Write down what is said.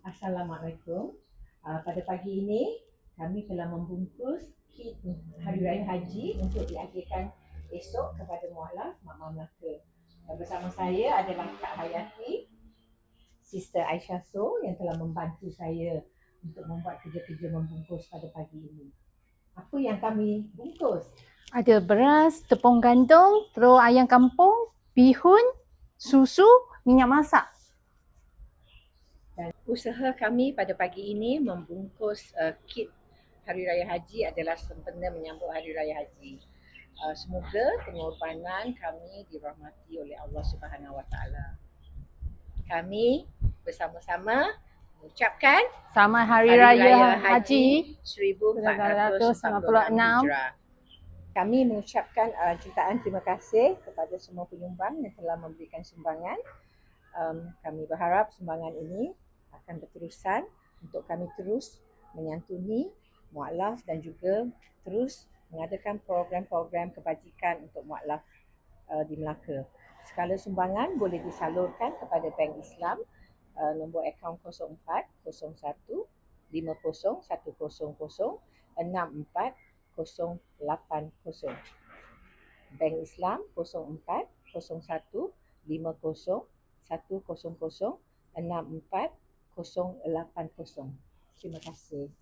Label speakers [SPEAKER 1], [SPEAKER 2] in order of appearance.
[SPEAKER 1] Assalamualaikum. Uh, pada pagi ini kami telah membungkus kit Hari Raya Haji untuk diadirkan esok kepada mualaf Mama Melaka. Dan bersama saya adalah Kak Hayati, Sister Aisyah So yang telah membantu saya untuk membuat kerja-kerja membungkus pada pagi ini. Apa yang kami bungkus?
[SPEAKER 2] Ada beras, tepung gandum, terus ayam kampung, bihun, susu, minyak masak.
[SPEAKER 1] Dan usaha kami pada pagi ini membungkus uh, kit Hari Raya Haji adalah sempena menyambut Hari Raya Haji. Uh, semoga pengorbanan kami dirahmati oleh Allah Subhanahu Wa Taala. Kami bersama-sama mengucapkan
[SPEAKER 2] Sama Hari, Raya, Haji.
[SPEAKER 1] 1456 Hijrah. Kami mengucapkan uh, jutaan terima kasih kepada semua penyumbang yang telah memberikan sumbangan. Um, kami berharap sumbangan ini akan berterusan untuk kami terus menyantuni mualaf dan juga terus mengadakan program-program kebajikan untuk mualaf uh, di Melaka. Segala sumbangan boleh disalurkan kepada Bank Islam uh, nombor akaun 04 01 50 100 64 080. Bank Islam 04 01 50 100 64 080. Terima kasih.